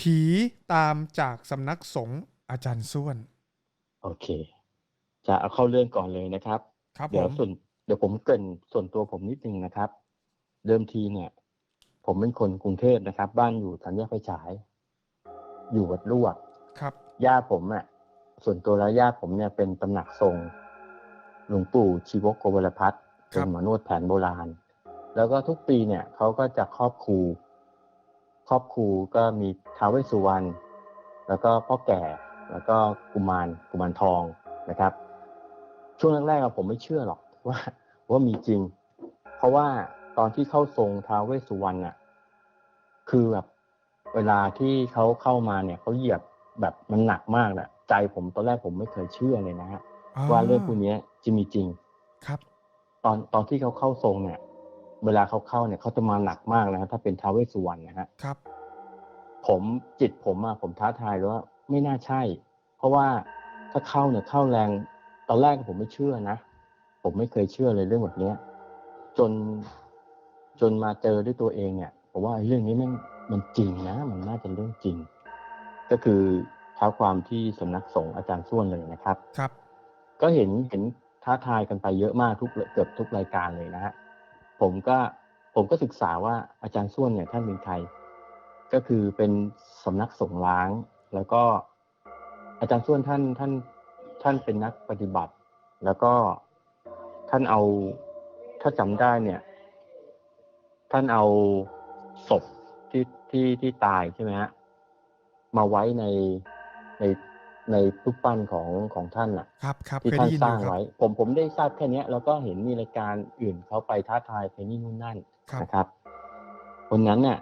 ผีตามจากสำนักสงฆ์อาจารย์ส้วน โอเค จะเอาเข้าเรื่องก่อนเลยนะครับ ครับผเดี๋ยวมส่วนเดี๋ยวผมเกรินส่วนตัวผมนิดนึงนะครับ เดิมทีเนี่ย ผมเป็นคนกรุงเทพนะครับ บ้านอยู่ธัญไฟฉาย อยู่วัดลวกครับย่าผมอะ ส่วนตัวแล้วย่าผมเนี่ยเป็นตำหนักทรงหลวงปู่ชีวกโกวลพัฒน์ครัเป็นบหมอนวดแผนโบราณ แล้วก็ทุกปีเนี่ยเขาก็จะครอบครู ครอบครูก็มีท้าวเวสสุวรรณแล้วก็พ่อแก่แล้วก็กุมารกุมารทองนะครับ ช่วงแรกๆอะผมไม่เชื่อหรอกว่าว่ามีจริง เพราะว่าตอนที่เข้าทรงท้าวเวสสุวรรณอะคือแบบเวลาที่เขาเข้ามาเนี่ยเขาเหยียบแบบมันหนักมากแหละใจผมตอนแรกผมไม่เคยเชื่อเลยนะฮะอ่าว่าเรื่องพวกเนี้ยจะมีจริงครับ ตอนตอนที่เขาเข้าทรงเนี่ย เวลาเขาเข้าเนี่ยเขาจะมาหนักมากนะฮะถ้าเป็นท้าวเวสสุวรรณนะฮะครับ ผมจิตผมอะผมท้าทายเลยว่าไม่น่าใช่ เพราะว่าถ้าเข้าเนี่ยเข้าแรง ตอนแรกผมไม่เชื่อนะ ผมไม่เคยเชื่อเลยเรื่องแบบเนี้ยจนจนมาเจอด้วยตัวเองเนี่ยผมว่าไอ้เรื่องนี้มันมันจริงนะ มันน่าจะเรื่องจริง ก็คือเท้าความที่สำนักสงฆ์อาจารย์ส้วนเลยนะครับ ครับ ก็เห็นเห็นท้าทายกันไปเยอะมากทุกเกือบทุกรายการเลยนะฮะ ผมก็ผมก็ศึกษาว่าอาจารย์ส้วนเนี่ยท่านเป็นใคร ก็คือเป็นสำนักสงฆ์ล้าง แล้วก็อาจารย์ส้วนท่านท่านท่านเป็นนักปฏิบัติ แล้วก็ท่านเอาถ้าจำได้เนี่ย ท่านเอาศพที่ที่ที่ตายใช่ไหมฮะมาไว้ในใน ในรูปปั้นของของท่านอะครับครับที่เคยท่าได้นยินสอร้างยู่ครับไว้ ผมผมได้ทราบแค่เนี้ยแล้วก็เห็นมีรายการอื่นเขาไปท้าทายไปนี่นู่นนั่นครับนะครับวันนั้นเนี่ย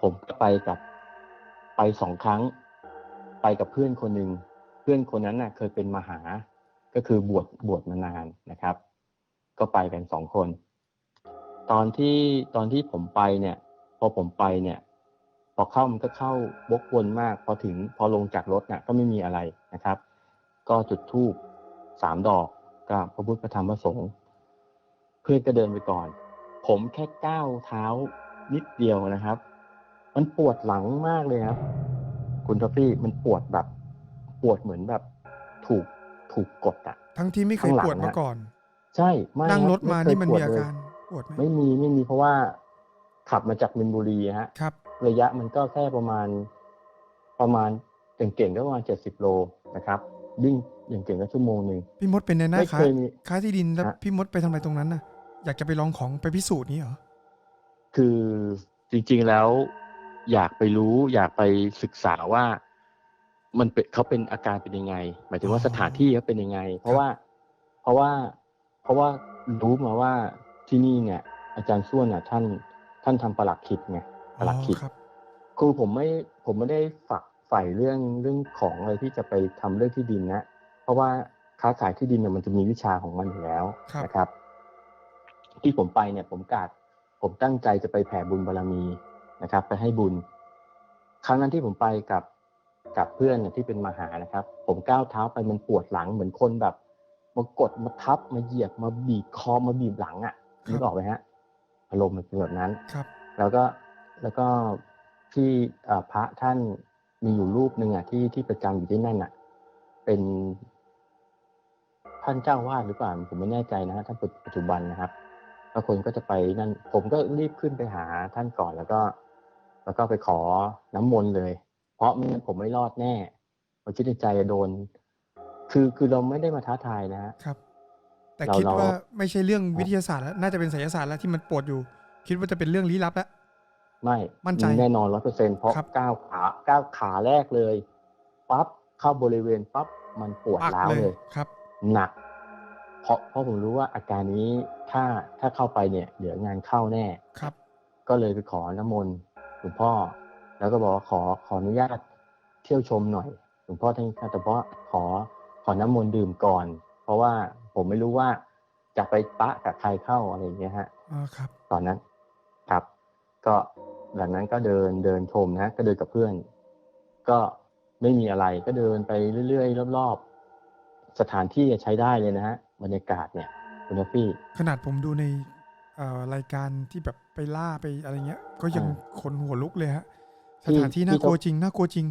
ผมก็ไปกับไปสองครั้ง ไปกับเพื่อนคนหนึ่งเพื่อนคนนั้นน่ะ เคยเป็นมหา ก็คือบวชบวชมานานนะครับ ก็ไปกันสองคน ตอนที่ตอนที่ผมไปเนี่ย พอผมไปเนี่ย พอเข้ามันก็เข้าวกวนมาก พอถึงพอลงจากรถน่ะก็ไม่มีอะไรนะครับ ก็จุดธูปสามดอกก็พระพุทธพระธรรมพระสงฆ์เพื่อนก็เดินไปก่อน ผมแค่ก้าวเท้านิดเดียวนะครับ มันปวดหลังมากเลยครับ คุณทอฟฟี่มันปวดแบบ ปวดเหมือนแบบ ถูกถูกกดอะทั้งที่ไม่เคยข้างหลังปวดมาอะก่อน ใช่ไม่นั่งคบรถมาไเคนี่มันปวมีดอาเลยการปวดไหมไม่มีไม่มีเพราะว่าขับมาจากมินบุรีฮะครับ ระยะมันก็แค่ประมาณประมาณเก่งๆก็ประมาณเจ็ดสิบโลนะครับวิ่งอย่างเก่งก็ชั่วโมงหนึ่งพี่มดเป็นในหน้าไม่ค้าเคยมีค้าที่ดินแล้วฮะพี่มดไปทำอะไรตรงนั้นน่ะ อยากจะไปลองของไปพิสูจน์นี่เหรอคือจริงๆแล้ว อยากไปรู้ อยากไปศึกษาว่า มันเป็นเขาเป็นอาการเป็นยังไง หมายถึงว่าอ๋อสถานที่เขาเป็นยังไง เพราะว่า เพราะว่า เพราะว่ารู้มาว่าที่นี่เนี่ย อาจารย์ส้วนน่ะท่าน ท่านทำประหลัดคิดไงประ หลัดคิดครับคือผมไม่ผมไม่ได้ฝักใฝ่เรื่องเรื่องของอะไรที่จะไปทำเรื่องที่ดินนะเพราะว่าค้าขายที่ดินเนี่ยมันจะมีวิชาของมันอยู่แล้วครับนะครับ ที่ผมไปเนี่ย ผมกาดผมตั้งใจจะไปแผ่บุญบารรมีนะครับ ไปให้บุญ ครั้งนั้นที่ผมไปกับกับเพื่อนเนี่ยที่เป็นมหานะครับ ผมก้าวเท้าไปมันปวดหลังเหมือนคนแบบมากดมาทับมาเหยียบมาบีบคอมาบีบหลังอะ่ะนึกออกไหมฮะอารมณ์มันเป็นแบบนั้นครับ แล้วก็ แล้วก็ที่เอ่อพระท่านมีอยู่รูปหนึ่งอะที่ที่ประจำอยู่ที่นั่นอะ เป็นท่านเจ้าวาดหรือเปล่าผมไม่แน่ใจนะฮะท่านปัจจุบันนะครับแล้วคนก็จะไปนั่น ผมก็รีบขึ้นไปหาท่านก่อนแล้วก็ แล้วก็ไปขอน้ำมนต์เลย เพราะไม่งั้นผมไม่รอดแน่ผมคิดในใจจะโดน คือคือเราไม่ได้มาท้าทายนะฮะครับ แต่เราคิดเราว่าไม่ใช่เรื่องวิทยาศาสตร์แล้วน่าจะเป็นไสยศาสตร์แล้วที่มันปวดอยู่ คิดว่าจะเป็นเรื่องลี้ลับแล้ว ไม่มั่นใจแน่นอนร้อยเปอร์เซ็นเพราะครับก้าวขาก้าวขาแรกเลยปั๊บเข้าบริเวณปั๊บมันปวดปักร้าวเลเลยยครับ หนัก เพราะเพราะผมรู้ว่าอาการนี้ถ้าถ้าเข้าไปเนี่ยเดี๋ยวงานเข้าแน่ครับ ก็เลยไปขอน้ำมนต์หลวงพ่อ แล้วก็บอกว่าขอขออนุญาตเที่ยวชมหน่อยหลวงพ่อท่านแต่เพราะขอขอน้ำมนต์ดื่มก่อน เพราะว่าผมไม่รู้ว่าจะไปปะกับใครเข้าอะไรอย่างเงี้ยฮะอ๋อครับ ตอนนั้นครับ ก็ หลังนั้นก็เดินเดินชมนะก็เดินกับเพื่อน ก็ไม่มีอะไรก็เดินไปเรื่อยๆรอบๆสถานที่ใช้ได้เลยนะฮะบรรยากาศเนี่ยคุณนฟี่ ขนาดผมดูในเอ่อรายการที่แบบไปล่าไปอะไรเงี้ย ก็ยังอ่าขนหัวลุกเลยฮะสสถานที่น่ากลัวจริงน่ากลัวจริง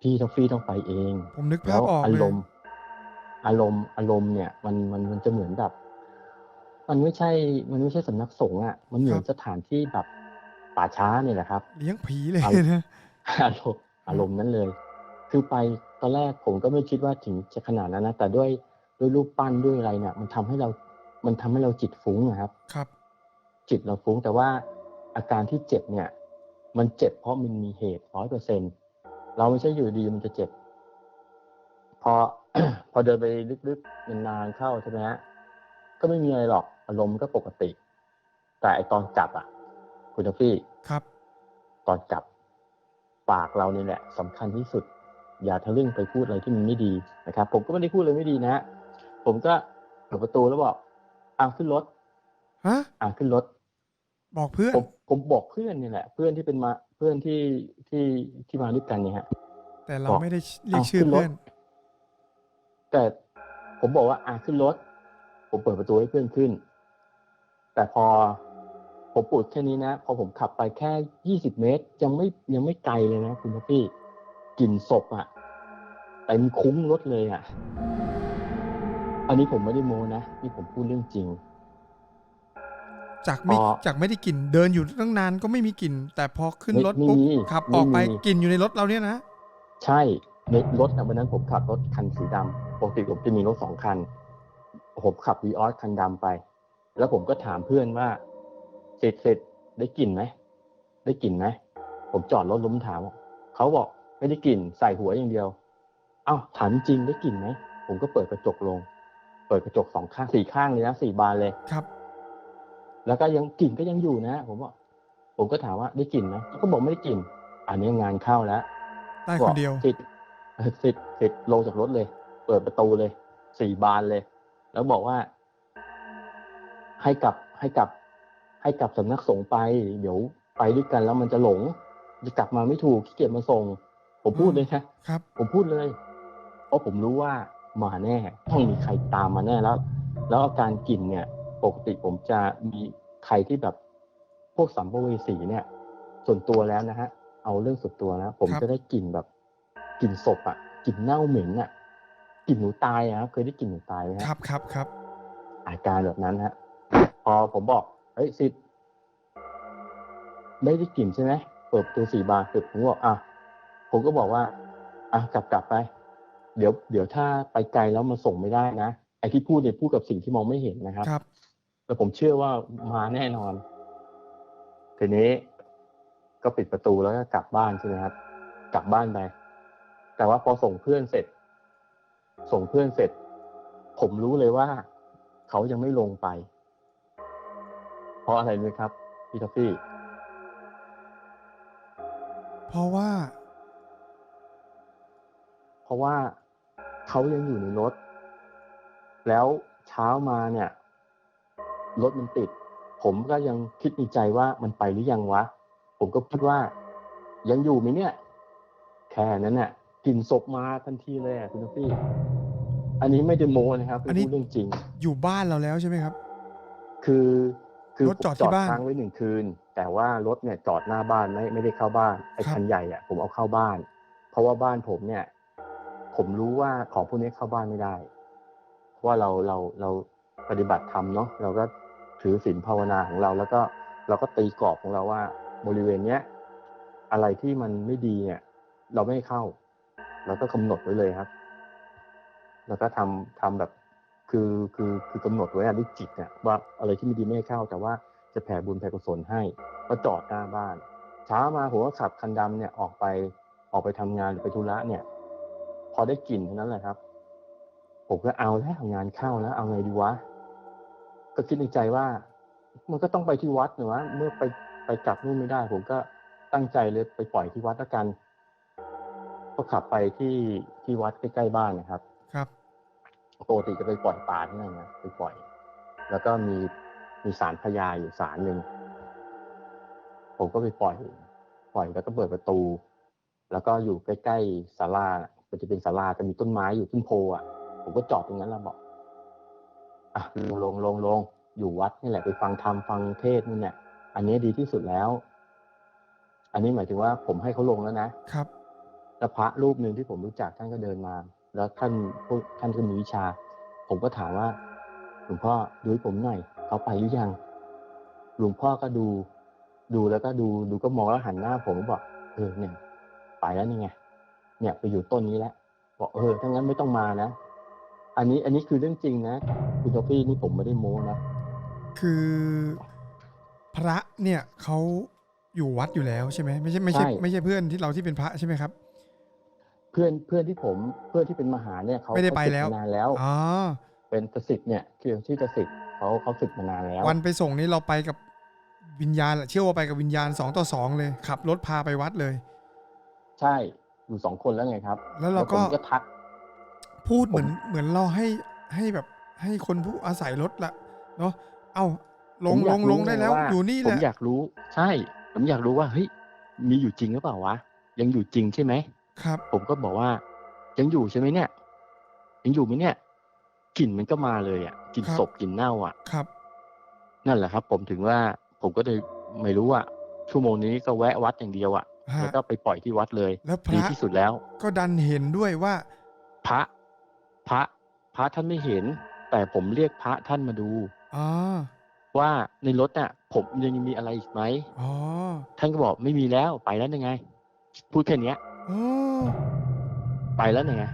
พี่ท็อฟฟี่ต้องไปเอง ผมนึกแล้ภาพวออกอาเลรยมณ์ อารมณ์อารมณ์เนี่ย มันมันมันจะเหมือนแบบ มันไม่ใช่ มันไม่ใช่สำนักสงฆ์อะ มันเหมือนสถานที่แบบ ป่าช้าเนี่ยแหละครับ เลี้ยงผีเลยเอานะอารมณ์อารมณ์นั้นเลย คือไปตอนแรกผมก็ไม่คิดว่าถึงจะขนาดนั้นนะ แต่ด้วยด้วยรูปปั้นด้วยอะไรเนี่ยมันทำให้เรา มันทำให้เราจิตฟุ้งนะครับ ครับ จิตเราฟุ้งแต่ว่าอาการที่เจ็บเนี่ย มันเจ็บเพราะมันมีเหตุร้อยเปอร์เซ็นเราไม่ใช่อยู่ดีมันจะเจ็บ พอพอเดินไปลึกๆนานๆเข้าใช่ไหมฮะก็ไม่มีอะไรหรอกอารมณ์ก็ปกติ แต่ไอตอนจับอะ คุณทอฟฟี่ครับตอนจับ ปากเรานี่แหละสำคัญที่สุด อย่าทะลึ่งไปพูดอะไรที่มันไม่ดีนะครับ ผมก็ไม่ได้พูดอะไรไม่ดีนะฮะผมก็เปิดประตูแล้วบอกอะขึ้นรถฮะอะขึ้นรถ บอกเพื่อนผมผมบอกเพื่อนนี่แหละ เพื่อนที่เป็นมาเพื่อนที่ที่ที่มาด้วยกันเนี่ยฮะ แต่เราบอกไม่ได้เรียกเอาชื่อขึ้นรถเพื่อน แต่ผมบอกว่าอะขึ้นรถ ผมเปิดประตูให้เพื่อนขึ้น แต่พอ ผมปุดแค่นี้นะ พอผมขับไปแค่ยี่สิบเมตร ยังไม่ยังไม่ไกลเลยนะคุณพี่กลิ่นศพอะ่ะเต็มคุ้งรถเลยอะ่ะ อันนี้ผมไม่ได้โมนะนี่ผมพูดเรื่องจริง จากไม่พอจากไม่ได้กลิ่นเดินอยู่ตั้งนานก็ไม่มีกลิ่น แต่พอขึ้นไม่รถไม่ปุ๊บมีขับไม่ออกไปมี กลิ่นอยู่ในรถเราเนี่ยนะใช่ในรถนะวันนั้นผมขับรถคันสีดำปกติผมจะมีรถสองคัน ผมขับวีออสคันดำไป แล้วผมก็ถามเพื่อนว่า เสร็จเสร็จได้กลิ่นไหมได้กลิ่นไหมผมจอดรถล้มถามเขาบอกไม่ได้กลิ่นใส่หัวอย่างเดียวอ้าวถามจริงได้กลิ่นไหมผมก็เปิดกระจกลง เปิดกระจกสองข้างสี่ข้างเลยนะสี่บานเลยครับ แล้วก็ยังกลิ่นก็ยังอยู่นะผมบอกผมก็ถามว่าได้กลิ่นไหมเขาก็บอกไม่ได้กลิ่น อันนี้งานเข้าแล้วได้คนเดียวสิทธิ์สิทธิ์สิทธิ์ลงจากรถเลย เปิดประตูเลย สี่บานเลย แล้วบอกว่า ให้กลับให้กลับ ให้กลับสำนักสงฆ์ไป เดี๋ยวไปด้วยกันแล้วมันจะหลง จะกลับมาไม่ถูกขี้เกียจมาส่ง ผมพูดเลยนะครับ ผมพูดเลย เพราะผมรู้ว่ามาแน่ต้องมีใครตามมาแน่แล้ว แล้วอาการกลิ่นเนี่ย ปกติผมจะมีใครที่แบบพวกสัมภเวสีเนี่ย ส่วนตัวแล้วนะฮะ เอาเรื่องส่วนตัวนะผมครับจะได้กลิ่นแบบกลิ่นศพอะกลิ่นเน่าเหม็นอะกลิ่นหนูตายอะครับเคยได้กลิ่นหนูตายไหมคฮะรับครับครับอาการแบบนั้นฮะ พอผมบอก เฮ้ยสิทธิ์ไม่ได้กลิ่นใช่ไหมเปิดประตูสี่บานเสร็จผมบอกอะผมก็บอกว่า อะกลับกลับไป เดี๋ยว เดี๋ยวถ้าไปไกลแล้วมาส่งไม่ได้นะไอ้ที่พูดเนี่ยพูดกับสิ่งที่มองไม่เห็นนะครับครับแต่ผมเชื่อว่ามาแน่นอนทีนี้ก็ปิดประตูแล้วก็กลับบ้านใช่ไหมครับ กลับบ้านไป แต่ว่าพอส่งเพื่อนเสร็จ ส่งเพื่อนเสร็จ ผมรู้เลยว่า เขายังไม่ลงไป เพราะอะไรรู้ไหมครับพี่ท็อฟฟี่ เพราะว่า เพราะว่าเขายังอยู่ในรถ แล้วเช้ามาเนี่ย รถมันติด ผมก็ยังคิดในใจว่ามันไปหรือยังวะ ผมก็คิดว่ายังอยู่ไหมเนี่ย แค่นั้นน่ะกลิ่นศพมาทันทีเลยอะคุณท็อฟฟี่ อันนี้ไม่ได้โมนะครับอันนี้ พูดเรื่องจริง อยู่บ้านเราแล้วใช่ไหมครับ คือ คือรถจอดผมที่บ้าน ค้างไว้หนึ่งคืน แต่ว่ารถเนี่ยจอดหน้าบ้านไม่ไม่ได้เข้าบ้านไอ้ครับ คันใหญ่อะผมเอาเข้าบ้าน เพราะว่าบ้านผมเนี่ย ผมรู้ว่าของพวกนี้เข้าบ้านไม่ได้เพราะว่าเราเราเราปฏิบัติธรรมเนาะเราก็ถือศีลภาวนาของเรา แล้วก็เราก็ตีกรอบของเราว่า บริเวณเนี้ยอะไรที่มันไม่ดีเนี่ย เราไม่ให้เข้า เราก็กำหนดไว้เลยครับ แล้วก็ทำทำแบบ คือคือคือกำหนดไว้ด้วยจิตเนี่ยว่าอะไรที่ไม่ดีไม่ให้เข้า แต่ว่าจะแผ่บุญแผ่กุศลให้ก็จอดหน้าบ้านเช้ามาผมก็ขับคันดำเนี่ยออกไปออกไปทำงานหรือไปธุระเนี่ย พอได้กลิ่นเท่านั้นแหละครับ ผมก็เอาแล้วงานเข้าแล้ว เอาไงดีวะ ก็คิดในใจว่า มันก็ต้องไปที่วัดหรอวะเมื่อไปไปกลับนู่นไม่ได้ ผมก็ตั้งใจเลยไปปล่อยที่วัดแล้วกัน ก็ขับไปที่ที่วัดใกล้ๆบ้านนะครับ ปกติจะไปปล่อยปลาที่นั่นนะไปปล่อย แล้วก็มีมีสารพญาอยู่สารหนึ่งผมก็ไปปล่อย ปล่อยแล้วก็เปิดประตู แล้วก็อยู่ใกล้ๆศาลามันจะเป็นศาลาจะมีต้นไม้อยู่ต้นโพอะ ผมก็จอดตรงนั้นแล้วบอกอะลงลงลงลงอยู่วัดนี่แหละไปฟังธรรมฟังเทศน์นี่แหละอันนี้ดีที่สุดแล้ว อันนี้หมายถึงว่าผมให้เขาลงแล้วนะครับ แล้วพระรูปหนึ่งที่ผมรู้จักท่านก็เดินมา แล้วท่านพูดท่านก็มีวิชา ผมก็ถามว่าหลวงพ่อดูให้ผมหน่อยเขาไปหรือยังหลวงพ่อก็ดู ดูแล้วก็ดูดูก็มองแล้วหันหน้า ผมก็บอกเออเนี่ย ไปแล้วนี่ไงเนี่ยไปอยู่ต้นนี้แล้วบอกเออถ้างั้นไม่ต้องมานะอันนี้อันนี้คือเรื่องจริงนะคุณทอฟฟี่นี่ผมไม่ได้โม้นะคือพระเนี่ยเขาอยู่วัดอยู่แล้วใช่ไหมไม่ใช่ไม่ใช่ใช่ไม่ใช่เพื่อนที่เราที่เป็นพระใช่ไหมครับเพื่อนเพื่อนที่ผมเพื่อนที่เป็นมหาเนี่ยเขาไม่ได้ไปเขาศึกแล้วมานานแล้วอ๋อเป็นประสิทธิ์เนี่ยคือชื่อประสิทธิ์เขาเขาศึกมานานแล้ว วันไปส่งนี่เราไปกับวิญญาณแหละเชื่อว่าไปกับวิญญาณสองต่อสองเลยขับรถพาไปวัดเลย ใช่อยู่สองคนแล้วไงครับแล้วเราก็ ผมก็ทัก พูดเหมือนเหมือนเราให้ให้แบบให้คนผู้อาศัยรถละเนาะเอาลงผมอลยากงรู้ลงได้แล้วไงว่าอยู่นี่ผแหมละอยากรู้ ใช่ ผมอยากรู้ว่าเฮ้ยมีอยู่จริงหรือเปล่าวะยังอยู่จริงใช่ไหม ครับ ผมก็บอกว่า ยังอยู่ใช่ไหมเนี่ย ยังอยู่ไหมเนี่ยกลิ่นมันก็มาเลยอะกลิ่นครับ ศพกลิ่นเน่าอะ ครับ นั่นแหละครับ ผมถึงว่าผมก็เลยไม่รู้ว่าชั่วโมงนี้ก็แวะวัดอย่างเดียวอะฮะ แล้วก็ไปปล่อยที่วัดเลยแล้วพดีระที่สุดแล้ว ก็ดันเห็นด้วยว่า พระ พระ พระท่านไม่เห็น แต่ผมเรียกพระท่านมาดู อ๋อ ว่าในรถน่ะ ผมยังมีอะไรอีกไหม อ๋อ ท่านก็บอกไม่มีแล้วไปแล้วยังไง พูดแค่เนี้ยโอ้ ไปแล้วยังไง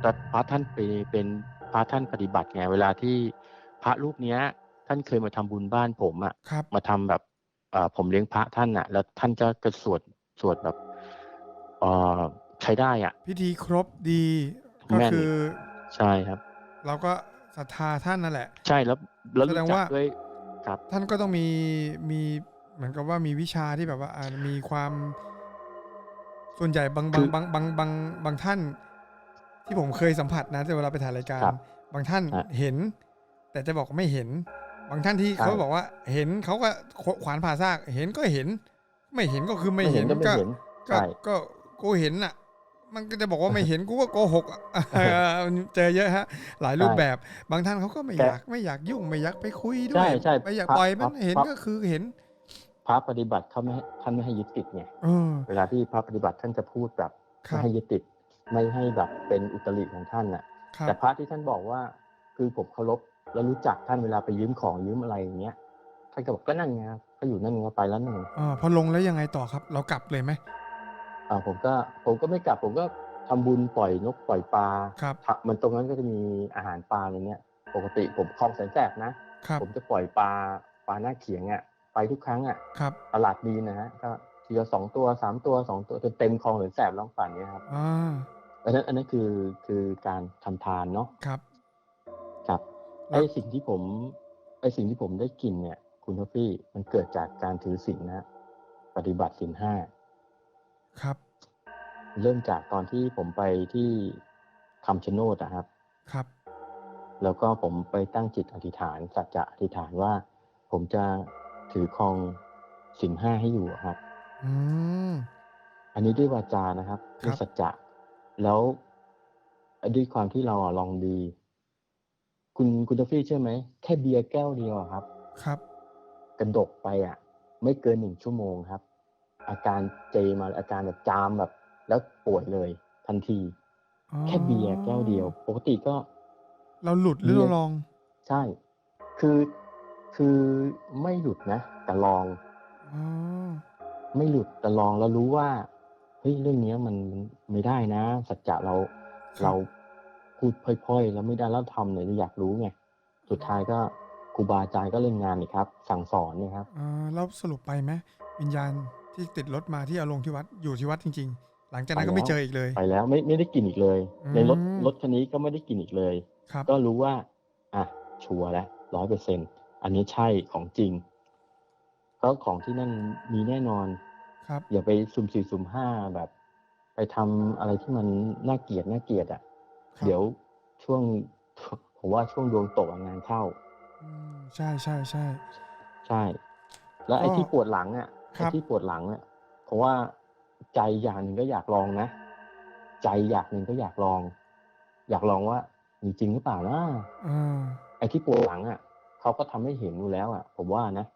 แต่พระท่านเป็นเป็นพระท่านปฏิบัติไงเวลาที่พระรูปเนี้ย ท่านเคยมาทำบุญบ้านผมอะครับมาทำแบบเอ่อผมเลี้ยงพระท่านอะแล้วท่านจะกระสวดสวดแบบเอ่อใช้ได้อะ พิธีครบดีก็แม่นคือ ใช่ครับ เราก็ศรัทธาท่านนั่นแหละ ใช่แล้วแล้วแสรู้ดงจัว่ากด้วยครับ ท่านก็ต้องมีมีเหมือนกับว่ามีวิชาที่แบบว่าอ่ามีความ ส่วนใหญ่บางคืบางอบางบางบางบางท่าน ที่ผมเคยสัมผัสนะแต่เวลาไปถ่ายรายการครับบางท่านฮะเห็น แต่จะบอกไม่เห็น บางท่านที่ใช่เขาบอกว่าเห็นเขาก็ขขวานผ่าซาก เห็นก็เห็น ไม่เห็นก็คือไม่เห็นก็ไม่ก็เห็นก็ใช่ก็กูเห็นอะ มันก็จะบอกว่าไม่เห็นกูก็โกหกอะเออเจอเยอะฮะ หลายรูปแบบ บางท่านเขาก็ไม่แต่อยากไม่อยากยุ่งไม่อยากไปคุยด้วใช่ยใช่ไม่อยากพระปล่อยมันพระเห็นพระก็คือเห็นพ ระปฏิบัติเขาไม่ให้ท่านไม่ให้ยึดติดไงเออเวลาที่พระปฏิบัติท่านจะพูดแบบครัไม่บให้ยึดติด ไม่ให้แบบเป็นอุตริของท่านน่ะครับแต่พระที่ท่านบอกว่า คือผมเคารพแล้วรู้จักท่านเวลาไปยืมของยืมอะไรอย่างเงี้ยท่านก็บอกก็นั่นไงครับก็อยู่นั่นไงไปแล้วนั่นไงเออพอลงแล้วยังไงต่อครับ เรากลับเลยไหมอ่าผมก็ผมก็ไม่กลับ ผมก็ทำบุญปล่อยนกปล่อยปลาครับทะมันตรงนั้นก็จะมีอาหารปลาในเนี้ย ปกติผมคลองแสนแสบนะครับผมจะปล่อยปลาปลาหน้าเขียงอะ ไปทุกครั้งอะครับตลาดดีนะฮะก็ทีละสองตัวสามตัวสองตัวจนเต็มคลองแสนแสบล่องป่านเนี้ยครับอ่าอันนั้นอันนั้นคือคือการทำทานเนาะครับครับแล้วไอ้สิ่งที่ผมไอ้สิ่งที่ผมได้กินเนี่ย คุณท็อฟฟี่มันเกิดจากการถือศีลนะปฏิบัติศีลห้าครับ เริ่มจากตอนที่ผมไปที่คำชะโนดนะครับ ครับ แล้วก็ผมไปตั้งจิตอธิษฐานสัจจะอธิษฐานว่า ผมจะ ถือครองศีลห้าให้อยู่อะครับ อืมอันนี้ด้วยวาจานะครับครับด้วยสัจจะแล้วด้วยความที่เราอะลองดี คุณคุณทอฟฟี่เชื่อไหมแค่เบียร์แก้วเดียวอะครับ ครับกระดกไปอะ ไม่เกินหนึ่งชั่วโมงครับ อาการเจมาอาการแบบจามแบบ แล้วป่วยเลยทันทีอ๋อแค่เบียร์แก้วเดียว ปกติก็ เราหลุดหรือเบียเราร์ลอง ใช่ คือ คือไม่หลุดนะ แต่ลองอ๋อไม่หลุดแต่ลองแล้วรู้ว่าเฮ้ยเรื่องเนี้ยมันไม่ได้นะ สัจจะเราครับเราพูดพล่อยๆแล้วไม่ได้แล้วทำเนี่ยเราอยากรู้ไงสุดท้ายก็ครูบาอาจารย์ก็เล่นงานนี่ครับ สั่งสอนเนี่ยครับอ่าแล้วสรุปไปไหมวิญญาณที่ติดรถมาที่เอาลงที่วัดอยู่ที่วัดจริง ๆ หลังจากนั้นก็ไม่ไปแล้วเจออีกเลย ไปแล้วไม่ไม่ได้กินอีกเลย ในรถอืมรถคันนี้ก็ไม่ได้กินอีกเลยครับก็รู้ว่า อะชัวร์แล้วร้อยเปอร์เซ็น อันนี้ใช่ของจริงก็ของที่นั่นมีแน่นอน ครับ อย่าไปสุ่มสี่สุ่มห้าแบบ ไปทำอะไรที่มันน่าเกลียดน่าเกลียดอะครับเดี๋ยวช่วงผมว่าช่วงดวงตกอะงานเข้าอืมใช่ใช่ใช่ใช่ แล้วไอ้ก็ที่ปวดหลังอะครัไอ้บที่ปวดหลังอะเพราะว่าใจอย่างหนึ่งก็อยากลองนะใจอยากหนึ่งก็อยากลอง อยากลองว่ามีจริงหรือเปล่านะอ่าไอ้ที่ปวดหลังอะ เขาก็ทำให้เห็นอยู่แล้วอะผมว่านะ